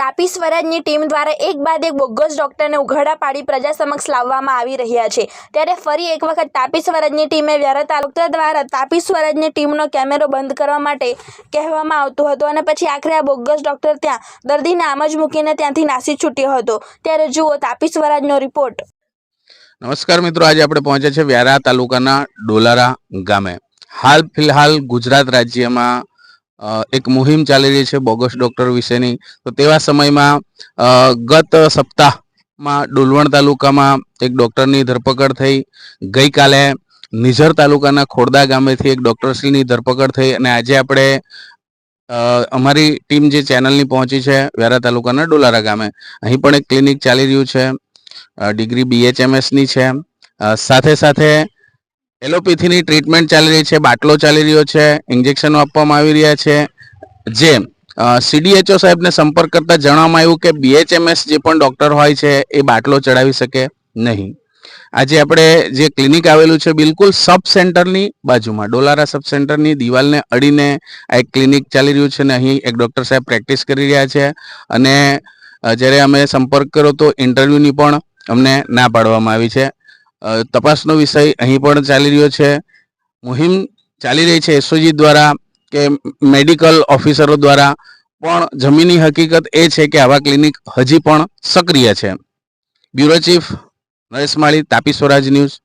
તાપી સ્વરાજની ટીમ દ્વારા એક બાદ એક બોગસ ડોક્ટરને ઉઘાડા પાડી પ્રજા સમક્ષ લાવવામાં આવી રહ્યા છે. ત્યારે ફરી એક વખત તાપી સ્વરાજની ટીમે વ્યારા તાલુકા દ્વારા તાપી સ્વરાજની ટીમનો કેમેરો બંધ કરવા માટે કહેવામાં આવતું હતું અને પછી આખરે આ બોગસ ડોક્ટર ત્યાં દર્દીને આમ જ મૂકીને ત્યાંથી નાસી છૂટ્યો હતો. ત્યારે જુઓ તાપી સ્વરાજનો રિપોર્ટ. નમસ્કાર મિત્રો, આજે આપણે પહોંચ્યા છે વ્યારા તાલુકાના ડોલારા ગામે. હાલ ફિલહાલ ગુજરાત રાજ્યમાં એક મુહિમ ચાલી રહી છે બોગસ ડોક્ટર વિશેની. તો તેવા સમયમાં ગત સપ્તાહમાં ડોલવણ તાલુકામાં એક ડોક્ટરની ધરપકડ થઈ. ગઈકાલે નિઝર તાલુકાના ખોરદા ગામેથી એક ડોક્ટરશ્રીની ધરપકડ થઈ અને આજે આપણે અમારી ટીમ જે ચેનલની પહોંચી છે વ્યારા તાલુકાના ડોલારા ગામે. અહીં પણ એક ક્લિનિક ચાલી રહ્યું છે. ડિગ્રી બીએચએમએસની છે. સાથે સાથે એલોપેથીની ટ્રીટમેન્ટ ચાલી રહી છે, બાટલો ચાલી રહ્યો છે, ઇન્જેક્શનો આપવામાં આવી રહ્યા છે. જે સીડીએચઓ સાહેબને સંપર્ક કરતા જણાવવામાં આવ્યું કે બીએચએમએસ જે પણ ડૉક્ટર હોય છે, એ બાટલો ચડાવી શકે નહીં. આજે આપણે જે ક્લિનિક આવેલું છે, બિલકુલ સબ સેન્ટરની બાજુમાં, ડોલારા સબ સેન્ટરની દિવાલને અડીને આ એક ક્લિનિક ચાલી રહ્યું છે અને અહીં એક ડૉક્ટર સાહેબ પ્રેક્ટિસ કરી રહ્યા છે. અને જ્યારે અમે સંપર્ક કર્યો તો ઇન્ટરવ્યૂની પણ અમને ના પાડવામાં આવી છે. તપાસનો વિષય અહીં પણ ચાલી રહ્યો છે. મુહિમ ચાલી રહી છે એસઓજી દ્વારા કે મેડિકલ ઓફિસરો દ્વારા, પણ જમીની હકીકત એ છે કે આવા ક્લિનિક હજી પણ સક્રિય છે. Bureau chief Naresh Mali, Tapi Swaraj news.